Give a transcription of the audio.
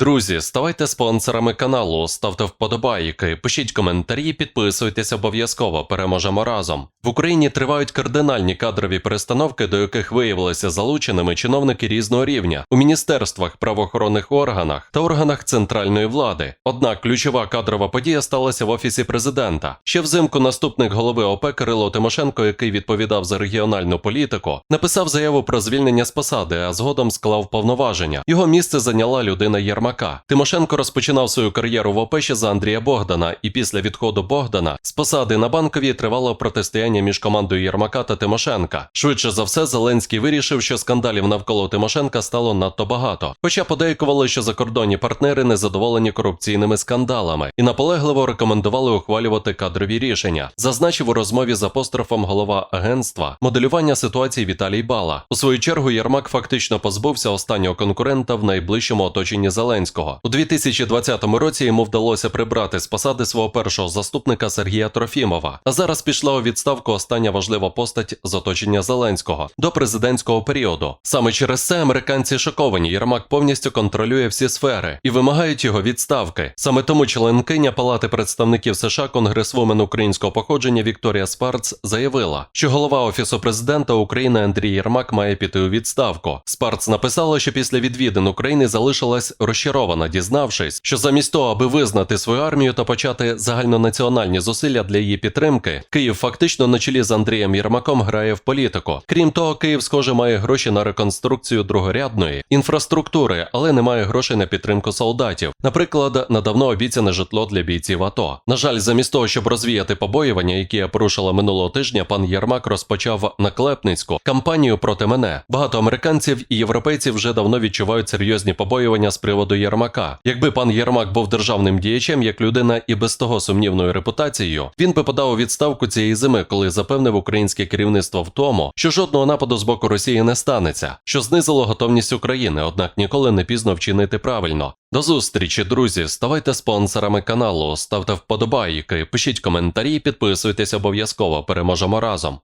Друзі, ставайте спонсорами каналу, ставте вподобайки, пишіть коментарі, підписуйтесь обов'язково. Переможемо разом. В Україні тривають кардинальні кадрові перестановки, до яких виявилися залученими чиновники різного рівня у міністерствах, правоохоронних органах та органах центральної влади. Однак ключова кадрова подія сталася в офісі президента. Ще взимку наступник голови ОП Кирило Тимошенко, який відповідав за регіональну політику, написав заяву про звільнення з посади, а згодом склав повноваження. Його місце зайняла людина Єрмака. Тимошенко розпочинав свою кар'єру в ОП ще за Андрія Богдана, і після відходу Богдана з посади на банковій тривало протистояння між командою Єрмака та Тимошенка. Швидше за все, Зеленський вирішив, що скандалів навколо Тимошенка стало надто багато. Хоча подейкували, що закордонні партнери незадоволені корупційними скандалами і наполегливо рекомендували ухвалювати кадрові рішення. Зазначив у розмові з апострофом голова агентства моделювання ситуації Віталій Бала. У свою чергу Єрмак фактично позбувся останнього конкурента в найближчому оточенні Зеленського. У 2020 році йому вдалося прибрати з посади свого першого заступника Сергія Трофімова. А зараз пішла у відставку остання важлива постать з оточення Зеленського до президентського періоду. Саме через це американці шоковані. Єрмак повністю контролює всі сфери і вимагають його відставки. Саме тому членкиня Палати представників США конгресвумен українського походження Вікторія Спарц заявила, що голова офісу президента України Андрій Єрмак має піти у відставку. Спарц написала, що після відвідин України залишилась розчарована, дізнавшись, що замість того, аби визнати свою армію та почати загальнонаціональні зусилля для її підтримки, Київ фактично на чолі з Андрієм Єрмаком грає в політику. Крім того, Київ, схоже, має гроші на реконструкцію другорядної інфраструктури, але не має грошей на підтримку солдатів. Наприклад, на давно обіцяне житло для бійців АТО. На жаль, замість того, щоб розвіяти побоювання, які я порушила минулого тижня, пан Єрмак розпочав наклепницьку кампанію проти мене. Багато американців і європейців вже давно відчувають серйозні побоювання з приводу Єрмака. Якби пан Єрмак був державним діячем, як людина і без того сумнівною репутацією, він би подав у відставку цієї зими, коли запевнив українське керівництво в тому, що жодного нападу з боку Росії не станеться, що знизило готовність України, однак ніколи не пізно вчинити правильно. До зустрічі, друзі. Ставайте спонсорами каналу, ставте вподобайки, пишіть коментарі, підписуйтесь обов'язково. Переможемо разом.